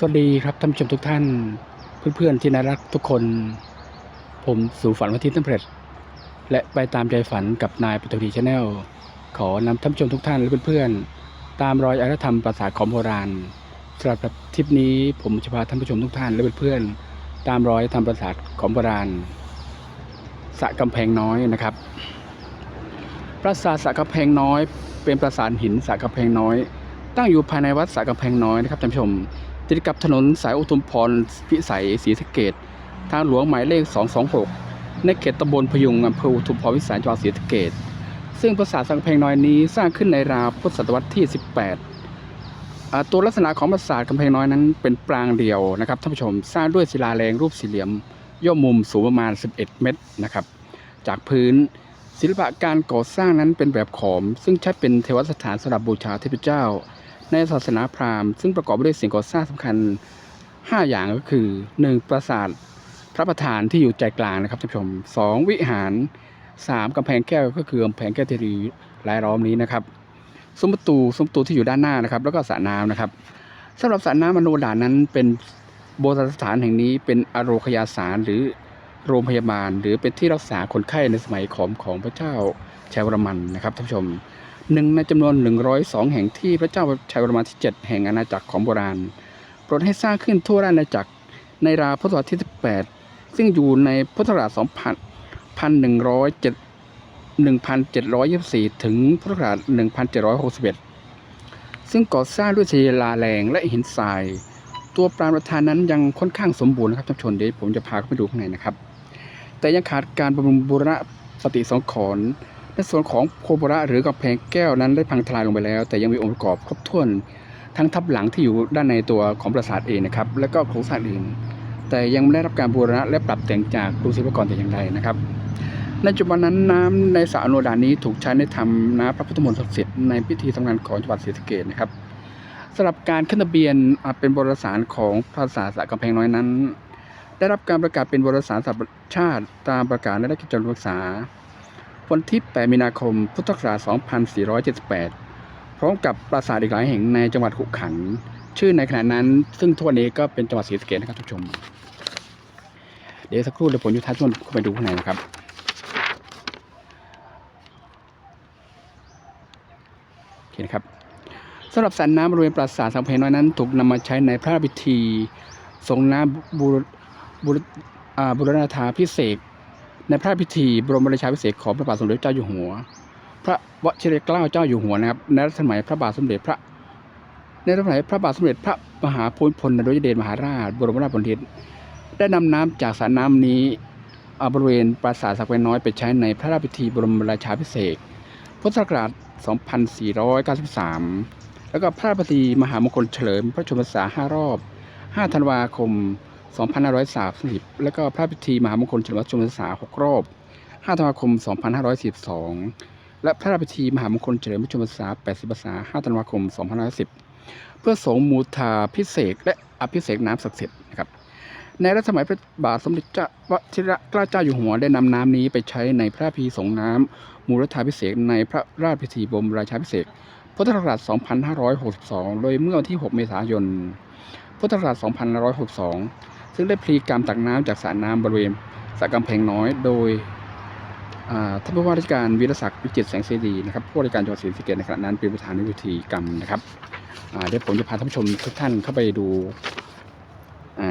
สวัสดีครับท่านผู้ชมทุกท่านเพื่อนๆที่น่ารักทุกคน ผมสู่ฝันวันที่สำเร็จและไปตามใจฝันกับนายปฐวีชาแนลขอนำท่านผู้ชมทุกท่านและเพื่อนๆตามรอยอารยธรรมปราสาของโบราณสำหรับทริปนี้ผมจะพาท่านผู้ชมทุกท่านและเพื่อนๆตามรอยธรรมปราสาทของโบราณสะกำแพงน้อยนะครับ ปราสาทสะกำแพงน้อย เป็นปราสาทหินสะกำแพงน้อย ตั้งอยู่ภายในวัดสะกำแพงน้อยนะครับท่านผู้ชม ติดกับถนนสายอุทุมพรพิสัยศรีสะเกดทางหลวงหมายเลข 226 ในเขตตำบลพยุงอำเภออุทุมพรพิสัยจังหวัดศรีสะเกดซึ่งปราสาทสังเพลงน้อยนี้สร้างขึ้นในราวพุทธศตวรรษที่ 18 ตัวลักษณะของปราสาทกำแพงน้อยนั้นเป็นปรางเดียวนะครับท่านผู้ชมสร้างด้วยศิลาแรงรูปสี่เหลี่ยม ย่อมุมสูงประมาณ 11 เมตรนะครับ จากพื้นศิลปะการก่อสร้างนั้นเป็นแบบขอม ซึ่งใช้เป็นเทวสถานสำหรับบูชาเทพเจ้า ในศาสนาพราหมณ์ซึ่งประกอบไปด้วยสิ่งก่อสร้างสำคัญ 5 อย่างก็คือ 1. ปราสาทพระประธานที่อยู่ใจกลางนะครับท่านผู้ชม 2. วิหาร 3. กำแพงแก้วก็คือกำแพงแก้วที่รายล้อมนี้นะครับซุ้มประตูซุ้มประตูที่อยู่ด้านหน้านะครับ แล้วก็สระน้ำนะครับสำหรับสระน้ำมโนดานั้นเป็นโบราณสถานแห่งนี้เป็นอโรคยาสารหรือโรงพยาบาล หรือเป็นที่รักษาคนไข้ในสมัยของของพระเจ้าชัยวรมันนะครับท่านผู้ชม หนึ่งในจำนวน 102 แห่งที่พระเจ้าชัยวรมันที่ 7 แห่งอาณาจักรของโบราณโปรดให้สร้างขึ้นทั่วราชอาณาจักรในราวพุทธศตวรรษที่ 18 ซึ่งอยู่ในพุทธศักราช2124 ถึงพุทธศักราช 1761 ซึ่งก่อสร้างด้วยศิลาแรงและหินทราย ตัวปรางประธานนั้นยังค่อนข้างสมบูรณ์นะครับท่านผู้ชมเดี๋ยวผมจะพาเข้าไปดูข้างในนะครับ แต่ยังขาดการบำรุงบูรณะปฏิสังขรณ์ ในส่วนของโคบระหรือกำแพงแก้วนั้นได้พังทลายลงไปแล้ว แต่ยังมีองค์ประกอบครบถ้วนทั้งทับหลังที่อยู่ด้านในตัวของปราสาทเองนะครับ และก็โครงสร้างอื่น แต่ยังไม่ได้รับการบูรณะและปรับแต่งจากกรุงศรีอยุธยาแต่อย่างใดนะครับ ในจจุบันนั้นน้ำในสระอโนดานี้ถูกใช้ในทำน้ำพระพุทธมนต์ศักดิ์สิทธิ์ในพิธีสำคัญของจังหวัดศรีสะเกษนะครับสำหรับการขึ้นทะเบียนเป็นบรสารของปราสาทสระกำแพงน้อยนั้น ได้รับการประกาศเป็นบรสารสำหรับชาติตามประกาศในราชกิจจานุเบกษา วันที่ 8 มีนาคม พุทธศักราช 2478 พร้อมกับปราสาทอีกหลายแห่งในจังหวัดขุขัน ชื่อในขณะนั้น ซึ่งทั่วนี้ก็เป็นจังหวัดศรีสะเกษนะครับทุกผู้ชม เดี๋ยวสักครู่เดี๋ยวผมจะท้าชวนเข้าไปดูข้างในนะครับโอเคนครับสำหรับสระน้ำบริเวณปราสาทสังเพน้อยนั้น ถูกนำมาใช้ในพระราชพิธีทรงน้ำบุรบุรอ่าบุรณาถาพิเศษ ในพระพิธีบรมราชาภิเษกของพระบาทสมเด็จเจ้าอยู่หัว พระวชิรเกล้าเจ้าอยู่หัวนะครับในรัชสมัยพระบาทสมเด็จพระ ในรัชสมัยพระบาทสมเด็จพระมหาภูมิพลอดุลยเดชมหาราช บรมราชบพิตรได้นำน้ำจากสระน้ำนี้อ่าบริเวณปราสาทสักเวนน้อยไปใช้ในพระราชพิธีบรมราชาภิเษกพุทธศักราช 2493 แล้วก็พระราชพิธีมหามงคลเฉลิมพระชนมพรรษา5รอบ 5 ธันวาคม 2530 แล้วก็พระพิธีมหามงคลเฉลิมพระชนมพรรษา6รอบ 5 ธันวาคม 2542 และพระราชพิธีมหามงคลเฉลิมพระชนมพรรษา 80พรรษา 5 ธันวาคม 2510 เพื่อสงมูทาพิเศษและอภิเษกน้ำศักดิ์สิทธิ์นะครับในรัชสมัยพระบาทสมเด็จเจ้าวชิรเกล้าเจ้าอยู่หัวได้นำน้ำนี้ไปใช้ในพระพิธีสงน้ำมูลธาพิเศษในพระราชพิธีบรมราชาพิเศษพุทธศักราช 2562 โดยเมื่อวันที่ 6 เมษายน พุทธศักราช 2562 ซึ่งได้พลีกรรมตักน้ำจากสระน้ำบริเวณสระกำแพงน้อย โดยท่านผู้ว่าราชการวีรศักดิ์วิจิตแสงเสรีนะครับผู้ว่าราชการจังหวัดศรีสะเกษในขณะนั้นเป็นประธานในพิธีกรรมนะครับเดี๋ยวผมจะพาท่านผู้ชมทุกท่านเข้าไปดู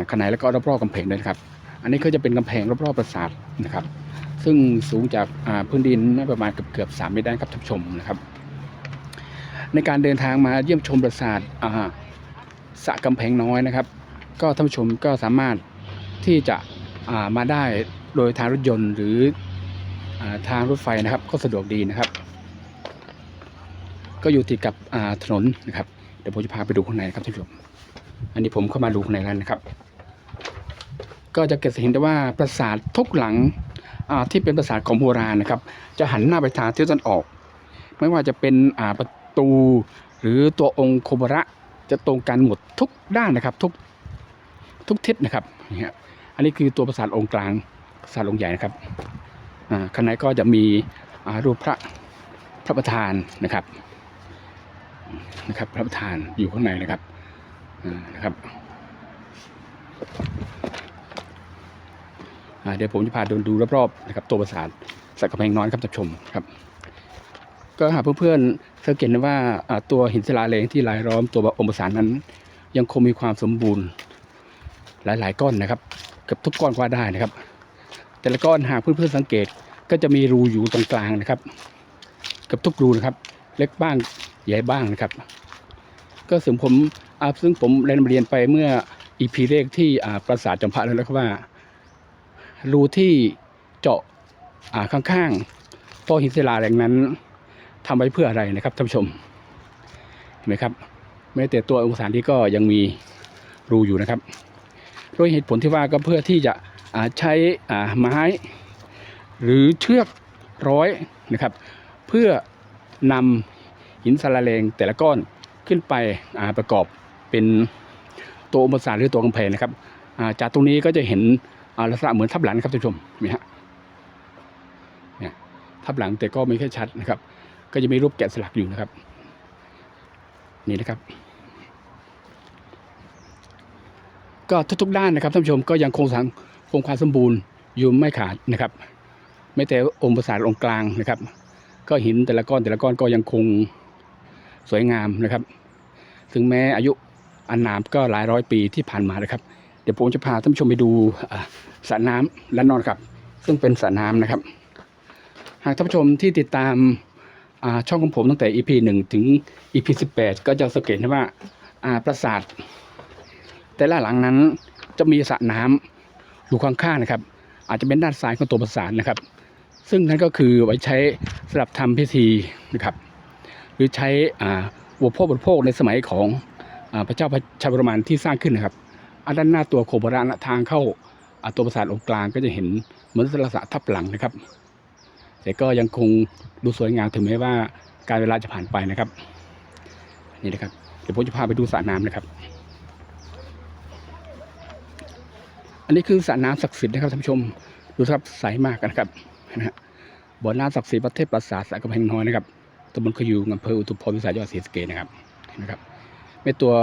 ข้างในแล้วก็รอบๆกำแพงด้วยครับอันนี้ก็จะเป็นกำแพงรอบๆปราสาทนะครับ ซึ่งสูงจากพื้นดินประมาณเกือบเกือบๆสามเมตรได้ครับท่านผู้ชมนะครับ ในการเดินทางมาเยี่ยมชมปราสาทสระกำแพงน้อยนะครับ ก็ท่านผู้ชมก็สามารถที่จะามาได้โดยทางรถยนต์หรืออทางรถไฟนะครับ ก็สะดวกดีนะครับ ก็อยู่ติดกับถนนนะครับ เดี๋ยวผมจะพาไปดูข้างในนะครับท่านผู้ชม อันนี้ผมเข้ามาดูข้างในแล้วนะครับ ก็จะเกิดเห็นได้ว่าปราสาททุกหลังที่เป็นปราสาทของโบราณนะครับ จะหันหน้าไปทางทิศตะวันออก ไม่ว่าจะเป็นประตูหรือตัวองค์โคบระจะตรงกันหมดทุกด้านนะครับ ทุก ทุกทิศนะครับนี่ฮะอันนี้คือตัวปราสาทองค์กลางปราสาทองค์ใหญ่นะครับอ่าข้างในก็จะมีรูปพระพระประธานนะครับนะครับ พระประธานอยู่ข้างในนะครับอ่านะครับเดี๋ยวผมจะพาเดินดูรอบๆนะครับ ตัวปราสาทสักกำแพงน้อยครับท่านชมครับ ก็หากเพื่อนๆสังเกตว่าตัวหินศิลาแรงที่รายล้อมตัวองค์ปราสาทนั้น ยังคงมีความสมบูรณ์ หลาย ๆ ก้อนนะครับเกับทุกก้อนก็ว่าได้นะครับ แต่ละก้อนหากเพื่อนๆสังเกตก็จะมีรูอยู่ตรงกลางนะครับเกับทุกรูนะครับ เล็กบ้างใหญ่บ้างนะครับ ก็ซึ่งผมอ่าซึ่งผมเรียนเรียนไปเมื่ออีพีแรกที่ปราสาทจอมพระแล้วนะครับว่า รูที่เจาะข้างๆตัวหินศิลาแรงนั้นทำไว้เพื่ออะไรนะครับท่านผู้ชมเห็นไหมครับแม้แต่ตัวองค์สารที่ก็ยังมีรูอยู่นะครับ ด้วยเหตุผลที่ว่าก็เพื่อที่จะใช้ไม้ หรือเชือกร้อยนะครับ เพื่อนำหินสลาแรงแต่ละก้อนขึ้นไปประกอบเป็นตัวองค์ปราสาทหรือตัวกำแพงนะครับาจากตรงนี้ก็จะเห็นลักษณะเหมือนทับหลังนะครับท่านผู้ชมนไหมฮะเนี่ยทับหลังแต่ก็ไม่ค่อยชัดนะครับ ก็จะมีรูปแกะสลักอยู่นะครับ นี่นะครับ ก็ทุกๆด้านนะครับท่านผู้ชมก็ยังคงสังคงความสมบูรณ์อยู่ไม่ขาดนะครับ ไม่แต่องค์ประสาทองค์กลางนะครับ ก็หินแต่ละก้อนแต่ละก้อนก็ยังคงสวยงามนะครับ ถึงแม้อายุอานนามก็หลายร้อยปีที่ผ่านมานะครับ เดี๋ยวผมจะพาท่านผู้ชมไปดูสระน้ำและนอนครับ ซึ่งเป็นสระน้ำนะครับ หากท่านผู้ชมที่ติดตามช่องของผมตั้งแต่ EP 1 ถึง EP 18 ก็จะสังเกตได้ว่าปราสาท แต่ละหลังนั้นจะมีสระน้ำอยู่ข้างๆนะครับ อาจจะเป็นด้านซ้ายของตัวปราสาทนะครับ ซึ่งนั่นก็คือไว้ใช้สำหรับทำพิธีนะครับ หรือใช้อุปโภคบริโภคในสมัยของอพระเจ้าพระชาวรมันที่สร้างขึ้นนะครับอันด้านหน้าตัวโคบราณทางเข้าตัวปราสาทองค์กลางก็จะเห็นเหมือนลักษะทับหลังนะครับ แต่ก็ยังคงดูสวยงามถึงแม้ว่าการเวลาจะผ่านไปนะครับ นี่นะครับ เดี๋ยวผมจะพาไปดูสระน้ำนะครับ อันนี้คือสระน้ำศักดิ์สิทธิ์นะครับท่านผู้ชม ดูครับใสมากนะครับนะฮะบ่อน้ำศักดิ์สิทธิ์ประเทศปราสาทสระกำแพงน้อยนะครับตำบลขยูงอำเภออุทุมพรวิสัยจังหวัดศรีสะเกษนะครับเห็นะครับในตัว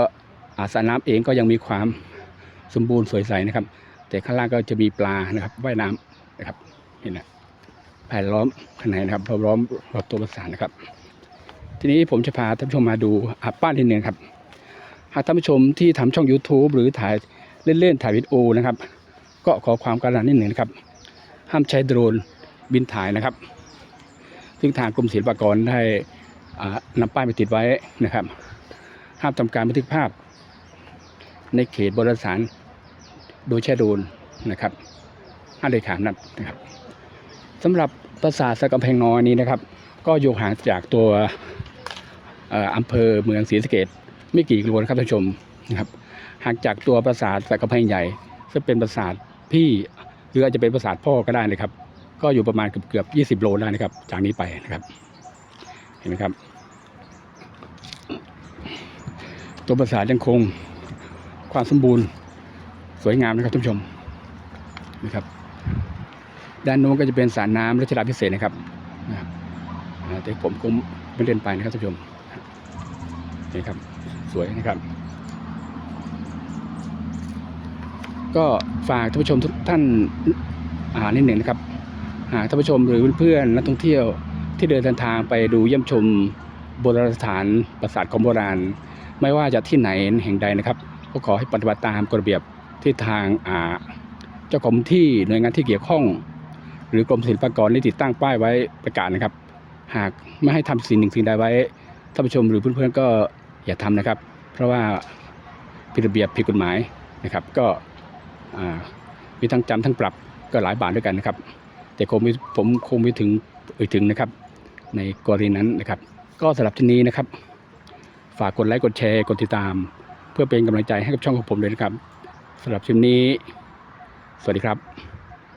อาสระน้ำเองก็ยังมีความสมบูรณ์สวยใสนะครับ แต่ข้างล่างก็จะมีปลานะครับว่ายน้ำนะครับเห็นนะแผ่นล้อมข้างในนะครับล้อมรอบตัวปราสาทนะครับ ทีนี้ผมจะพาท่านผู้ชมมาดูอาป้ายนิดนึงครับหากท่านผู้ชมที่ทำช่อง YouTube หรือถ่ายเล่นๆถ่ายวิดีโอนะครับ ก็ขอความกรุณานิดหนึ่งนะครับ ห้ามใช้โดรนบินถ่ายนะครับ ซึ่งทางกรมศิลปากรได้อ่านำป้ายไปติดไว้นะครับ ห้ามทำการบันทึกภาพ ในเขตบริสารโดยใช้โดรนนะครับห้ามเลยขาดนัดนะครับสำหรับปราสาทสักำแพงน้อยนี้นะครับ ก็อยู่ห่างจากตัวอำเภอเมืองศรีสะเกดไม่กี่กิโลนะครับท่านผู้ชมนะครับห่างจากตัวปราสาทสักกำแพงใหญ่ ซึ่งเป็นปราสาท พี่หรืออาจจะเป็นปราสาทพ่อก็ได้นะครับ ก็อยู่ประมาณเกือบเกือบยี่สิบโลได้นะครับ จากนี้ไปนะครับ เห็นไหมครับ ตัวปราสาทยังคงความสมบูรณ์สวยงามนะครับท่านผู้ชมนะครับด้านโน้นก็จะเป็นสระน้ำรัชดาพิเศษนะครับนะแต่ผมคงไม่เล่นไปนะครับท่านผู้ชมนี่ครับ สวยนะครับ ก็ฝากท่านผู้ชมทุกท่านอ่านิดหนึ่งนะครับหากท่านผู้ชมหรือเพื่อนๆนักท่องเที่ยวที่เดินทางไปดูเยี่ยมชมโบราณสถานปราสาทของโบราณ ไม่ว่าจะที่ไหนแห่งใดนะครับ ก็ขอให้ปฏิบัติตามกฎระเบียบที่ทางอ่าเจ้าของที่หน่วยงานที่เกี่ยวข้อง หรือกรมศิลปากรได้ติดตั้งป้ายไว้ประกาศนะครับ หากไม่ให้ทำสิ่งหนึ่งสิ่งใดไว้ท่านผู้ชมหรือเพื่อนๆก็อย่าทำนะครับ เพราะว่าผิดระเบียบผิดกฎหมายนะครับ ก็ มีทั้งจำทั้งปรับก็หลายบาทด้วยกันนะครับ แต่คงผมคงไม่ถึงเอ่ยถึงนะครับ ในกรณีนั้นนะครับ ก็สำหรับที่นี้นะครับ ฝากกดไลค์กดแชร์กดติดตาม เพื่อเป็นกำลังใจให้กับช่องของผมเลยนะครับสำหรับคลิปนี้ สวัสดีครับ